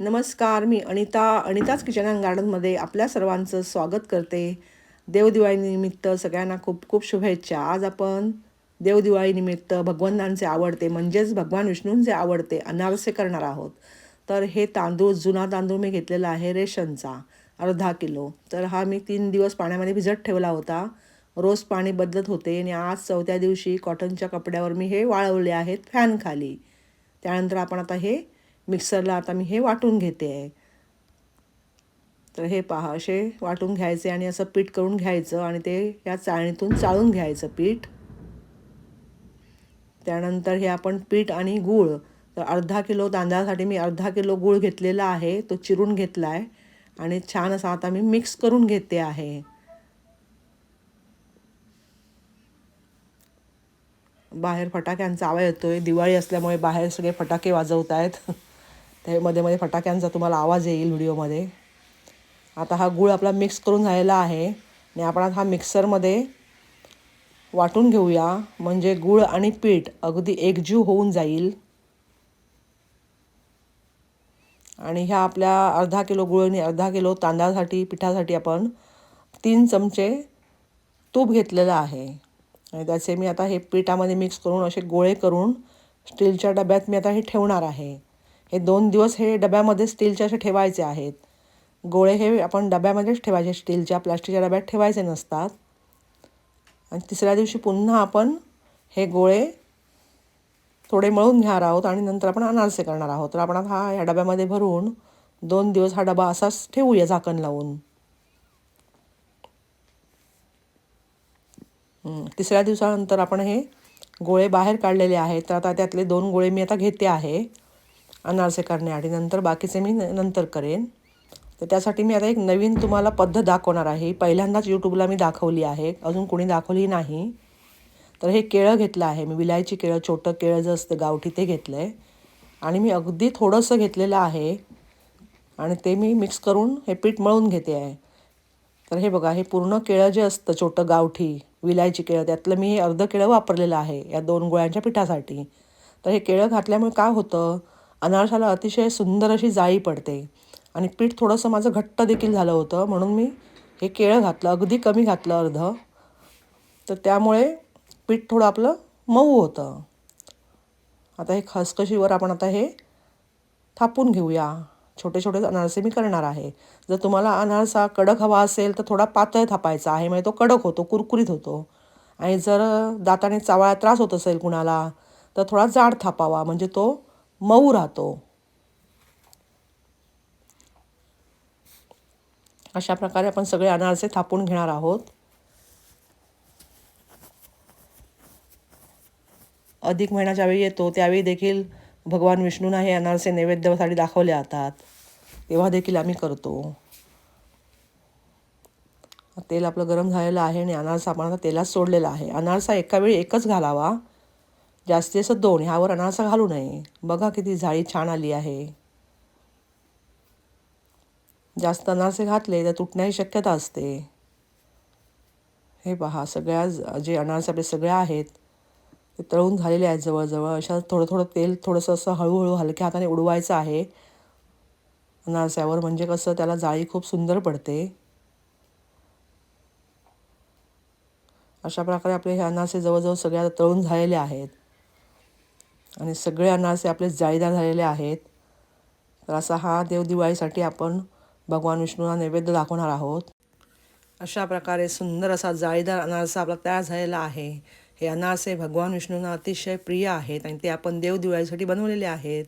नमस्कार मी अनिता. अनिताच किचन अँड गार्डनमध्ये आपल्या सर्वांचं स्वागत करते. देवदिवाळीनिमित्त सगळ्यांना खूप खूप शुभेच्छा. आज आपण देवदिवाळीनिमित्त भगवंतांचे आवडते म्हणजेच भगवान विष्णूंचे आवडते अनारसे करणार आहोत. तर हे तांदूळ जुना तांदूळ मी घेतलेला आहे रेशनचा अर्धा किलो. तर हा मी तीन दिवस पाण्यामध्ये भिजत ठेवला होता. रोज पाणी बदलत होते आणि आज चौथ्या दिवशी कॉटनच्या कपड्यावर मी हे वाळवले आहेत फॅनखाली. त्यानंतर आपण आता हे मिक्सरला आता मी हे वाटून घेते. आहे तर हे पहा असे वाटून घ्यायचे आणि असं पीठ करून घ्यायचं आणि ते या चाळणीतून चाळून घ्यायचं पीठ. त्यानंतर हे आपण पीठ आणि गूळ तर अर्धा किलो तांदळासाठी मी अर्धा किलो गूळ घेतलेला आहे तो चिरून घेतला आहे आणि छान असा आता मी मिक्स करून घेते आहे. बाहेर फटाक्यांचा आवाज येतोय दिवाळी असल्यामुळे बाहेर सगळे फटाके वाजवत आहेत ते मध्ये मध्ये फटाक्यांचा तुम्हाला आवाज येईल व्हिडिओमध्ये आता हा गूळ आपला मिक्स करून झालेला आहे. आणि आपण हा मिक्सरमध्ये वाटून घेऊया. म्हणजे गूळ आणि पीठ अगदी एकजीव होऊन जाईल. आणि ह्या आपल्या अर्धा किलो गुळ आणि अर्धा किलो तांदळासाठी पिठासाठी आपण तीन चमचे तूप घेतलेलं आहे. आणि त्याचे मी आता हे पिठामध्ये मिक्स करून असे गोळे करून स्टीलच्या डब्यात मी आता हे ठेवणार आहे. हे दोन दिवस हे डब्यामध्ये स्टीलच्या असे ठेवायचे आहेत. गोळे हे आपण डब्यामध्येच ठेवायचे. स्टीलच्या प्लास्टिकच्या डब्यात ठेवायचे नसतात. आणि तिसऱ्या दिवशी पुन्हा आपण हे गोळे थोडे मळून घेणार आहोत आणि नंतर आपण अनारसे करणार आहोत. तर आपण हा ह्या डब्यामध्ये भरून दोन दिवस हा डबा असाच ठेवूया झाकण लावून. तिसऱ्या दिवसानंतर आपण हे गोळे बाहेर काढलेले आहेत. तर आता त्यातले दोन गोळे मी आता घेते आहे. अनारसे करण्यासाठी नंतर बाकीचे मी नंतर करेन. तर त्यासाठी मी आता एक नवीन तुम्हाला पद्धत दाखवणार आहे. पहिल्यांदाच यूट्यूबला मी दाखवली आहे. अजून कोणी दाखवली नाही. तर हे केळं घेतलं आहे. मी विलायची केळं छोटं केळं जे असतं गावठी ते घेतलं आहे आणि मी अगदी थोडंसं घेतलेलं आहे. आणि ते मी मिक्स करून हे पीठ मळून घेते आहे. तर हे बघा हे पूर्ण केळं जे असतं छोटं गावठी विलायची केळं त्यातलं मी हे अर्ध केळं वापरलेलं आहे या दोन गोळ्यांच्या पिठासाठी. तर हे केळं घातल्यामुळे काय होतं? अनारसाला अतिशय सुंदर अशी जाळी पडते. आणि पीठ थोडंसं माझं घट्ट देखील झालं होतं म्हणून मी हे केळं घातलं अगदी कमी घातलं अर्ध. तर त्यामुळे पीठ थोडं आपलं मऊ होतं. आता हे खसखशीवर आपण आता हे थापून घेऊया. छोटे छोटे अनारसे मी करणार आहे. जर तुम्हाला अनारसा कडक हवा असेल तर थोडा पातळ थापायचा आहे म्हणजे तो कडक होतो कुरकुरीत होतो. आणि जर दाताने चावळा त्रास होत असेल कुणाला तर थोडा जाड थापावा म्हणजे तो मऊ राहतो. अशा प्रकारे आपण सगळे अनारसे थापून घेणार आहोत. अधिक महिना ज्यावेळी येतो त्यावेळी देखील भगवान विष्णूंना हे अनारसे नैवेद्यासाठी दाखवले जातात. तेव्हा देखील आम्ही करतो. तेल आपलं गरम झालेलं आहे आणि अनारसा आपण आता तेलात सोडलेला आहे. अनारसा एका वेळी एकच घालावा. जास्ती असं दोन ह्यावर अनारसा घालू नये. बघा किती जाळी छान आली आहे. जास्त अनारसे घातले तर तुटण्याची शक्यता असते. हे पहा सगळ्या जे अनारसे आपले सगळ्या आहेत ते तळून झालेले आहेत जवळजवळ. अशा थोडं थोडं तेल थोडंसं असं हळूहळू हलक्या हाताने उडवायचं आहे. अनारस्यावर म्हणजे कसं त्याला जाळी खूप सुंदर पडते. अशा प्रकारे आपले हे अनारसे जवळजवळ सगळ्या तळून झालेले आहेत. आणि सगळे अनारसे आपले जाळीदार झालेले आहेत. तर असा हा देवदिवाळीसाठी आपण भगवान विष्णूला नैवेद्य दाखवणार आहोत. अशा प्रकारे सुंदर असा जाळीदार अनारसा आपला तयार झालेला आहे. हे अनारसे भगवान विष्णूंना अतिशय प्रिय आहेत आणि ते आपण देवदिवाळीसाठी बनवलेले आहेत.